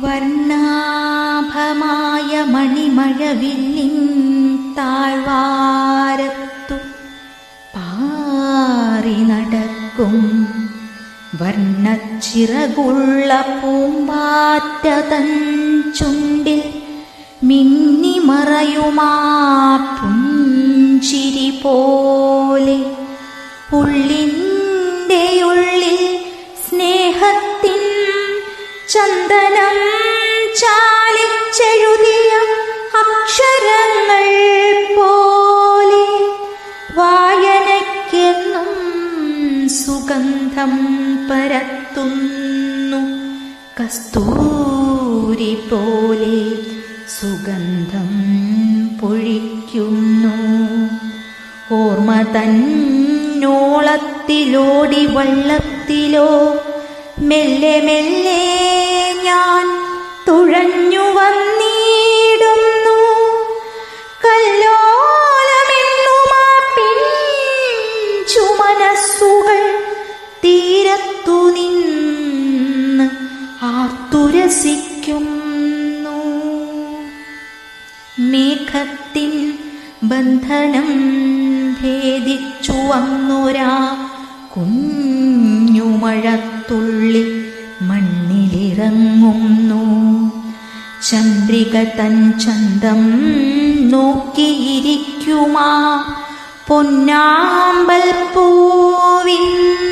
വർണാഭമായ മണിമഴവില്ലിൻ താഴ്വാരത്തു പാറി നടക്കും. വർണച്ചിറകുള്ള പൂമ്പാറ്റ ചുണ്ടിൽ മിന്നിമറയുമാ പുഞ്ചിരി പോലെ. ഉള്ളിന്റെ ഉള്ളിൽ സ്നേഹത്തിൻ ചന്ദനം സുഗന്ധം പരത്തുന്നു. കസ്തൂരി പോലെ സുഗന്ധം പൊഴിക്കുന്നു. ഓർമ്മ തന്നോളത്തിലോടി വള്ളത്തിലോ. മെല്ലെ മെല്ലെ ഞാൻ തുഴഞ്ഞു തീരത്തു നിന്ന് ആർത്തുരസിക്കുന്നു. മേഘത്തിൻ ബന്ധനം ഭേദിച്ചു വന്നൊരാ കുഞ്ഞുമഴത്തുള്ളി മണ്ണിലിറങ്ങുന്നു. ചന്ദ്രിക തൻ ചന്തം നോക്കിയിരിക്കുമാ. പൊന്നാമ്പൽ പൂവിന്ന്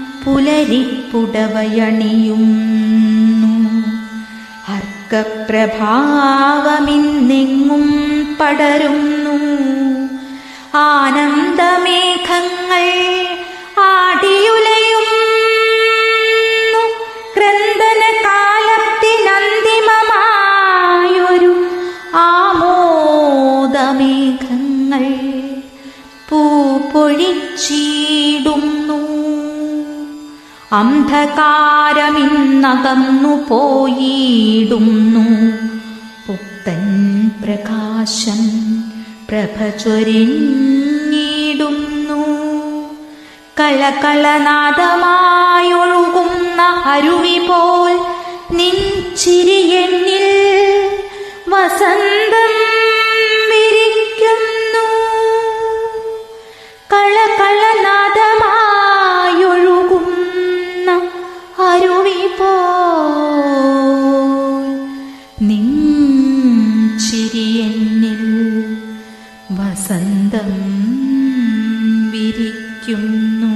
പുലരിപ്പുടവയണിയുന്നു. അർക്കപ്രഭാവമിന്നെങ്ങും പടരുന്നു. ആനന്ദമേഘങ്ങൾ ആടിയുലയുന്നു. ക്രന്ദന കാലത്തിനന്തിമമായൊരു ആമോദമേഘങ്ങൾ പൂപ്പൊഴിച്ചിടുന്നു അന്ധകാരമിന്നകന്നു പോയിടുന്നു പുത്തൻ പ്രകാശം പ്രഭ ചൊരിഞ്ഞിടുന്നു അരുവി പോൽ നിൻ ചിരിയെണ്ണിൽ വിരിക്കുന്നു